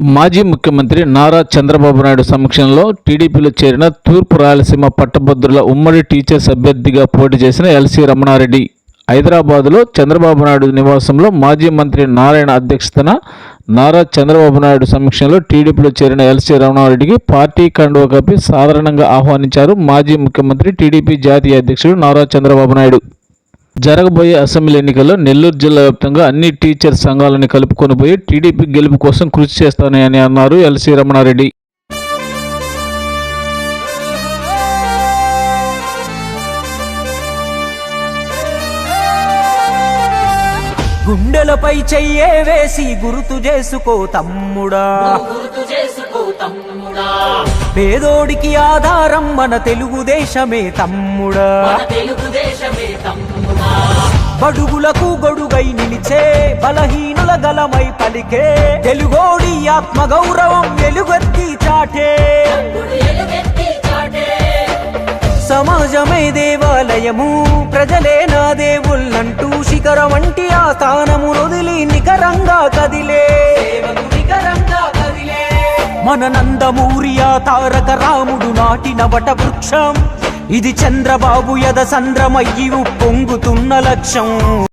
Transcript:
మాజీ ముఖ్యమంత్రి నారా చంద్రబాబు నాయుడు సమక్షంలో టీడీపీలో చేరిన తూర్పు రాయలసీమ పట్టభద్రుల ఉమ్మడి టీచర్స్ అభ్యర్థిగా పోటీ చేసిన ఎల్సీ రమణారెడ్డి. హైదరాబాదులో చంద్రబాబు నాయుడు నివాసంలో మాజీ మంత్రి నారాయణ అధ్యక్షతన నారా చంద్రబాబు నాయుడు సమక్షంలో టీడీపీలో చేరిన ఎల్సీ రమణారెడ్డికి పార్టీ కండువ కప్పి సాధారణంగా ఆహ్వానించారు మాజీ ముఖ్యమంత్రి టీడీపీ జాతీయ అధ్యక్షుడు నారా చంద్రబాబు నాయుడు. జరగబోయే అసెంబ్లీ ఎన్నికల్లో నెల్లూరు జిల్లా వ్యాప్తంగా అన్ని టీచర్ సంఘాలను కలుపుకొని పోయి టీడీపీ గెలుపు కోసం కృషి చేస్తానని అన్నారు ఎల్సీ రమణారెడ్డి. గుండెలపై చెయ్యే వేసి గుర్తు చేసుకో తమ్ముడా గుర్తు చేసుకో తమ్ముడా. పేదోడికి ఆధారం మన తెలుగుదేశమే తమ్ముడా. మన తెలుగుదేశమే తమ్ముడా. బడుగులకు గొడుగై నిలిచే బలహీనుల గలమై పలికే తెలుగోడి ఆత్మ గౌరవం వెలుగెత్తి చాటే. చాటే సమాజమే దేవాలయము ప్రజలే నా దేవుళ్ళంటూ శిఖరం వంటి ఆ స్థానము వదిలి నికరంగా కదిలే మన నందమూరియా తారక రాముడు నాటిన వట వృక్షం. ఇది చంద్రబాబు యద సంద్రమయ్యి ఉప్పొంగుతున్న లక్ష్యం